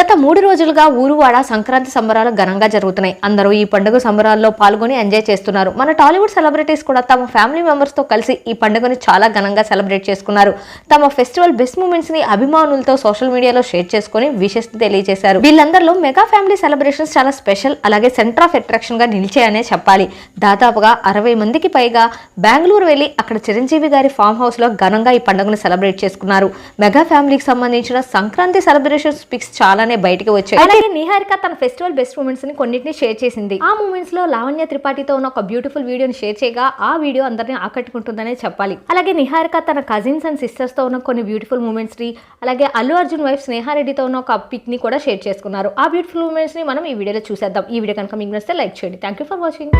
గత మూడు రోజులుగా ఊరువాడ సంక్రాంతి సంబరాలు ఘనంగా జరుగుతున్నాయి. అందరూ ఈ పండుగ సంబరాల్లో పాల్గొని ఎంజాయ్ చేస్తున్నారు. మన టాలీవుడ్ సెలబ్రిటీస్ కూడా తమ ఫ్యామిలీ మెంబర్స్తో కలిసి ఈ పండుగను చాలా ఘనంగా సెలబ్రేట్ చేసుకున్నారు. తమ ఫెస్టివల్ బెస్ట్ మూమెంట్స్ని అభిమానులతో సోషల్ మీడియాలో షేర్ చేసుకుని విషెస్ తెలియజేశారు. వీళ్ళందరిలో మెగా ఫ్యామిలీ సెలబ్రేషన్స్ చాలా స్పెషల్ అలాగే సెంటర్ ఆఫ్ అట్రాక్షన్గా నిలిచాయనే చెప్పాలి. దాదాపుగా అరవై మందికి పైగా బెంగళూరు వెళ్ళి అక్కడ చిరంజీవి గారి ఫామ్ హౌస్లో ఘనంగా ఈ పండుగను సెలబ్రేట్ చేసుకున్నారు. మెగా ఫ్యామిలీకి సంబంధించిన సంక్రాంతి సెలబ్రేషన్స్ పిక్స్ చాలానే బయటికి వచ్చాయి. అలాగే నిహారిక తన ఫెస్టివల్ బెస్ట్ మూమెంట్స్ని కొన్నిటిని షేర్ చేసింది. ఆ మూమెంట్స్లో లావణ్య త్రిపాఠితో ఉన్న ఒక బ్యూటిఫుల్ వీడియోని షేర్ చేయగా ఆ వీడియో అందరిని ఆకట్టుకుంటుందనే చెప్పాలి. అలాగే నిహారిక తన కజిన్స్ అండ్ సిస్టర్స్తో ఉన్న కొన్ని బ్యూటిఫుల్ మూమెంట్స్ని అలాగే అల్లు అర్జున్ వైఫ్ స్నేహారెడ్డితో ఉన్న ఒక పిక్ని కూడా షేర్ చేసుకున్నారు. ఆ బ్యూటిఫుల్ మూమెంట్స్ని మనం ఈ వీడియోలో చూసేద్దాం. ఈ వీడియో కనుక మీకు నచ్చితే లైక్ చేయండి. Thank you for watching.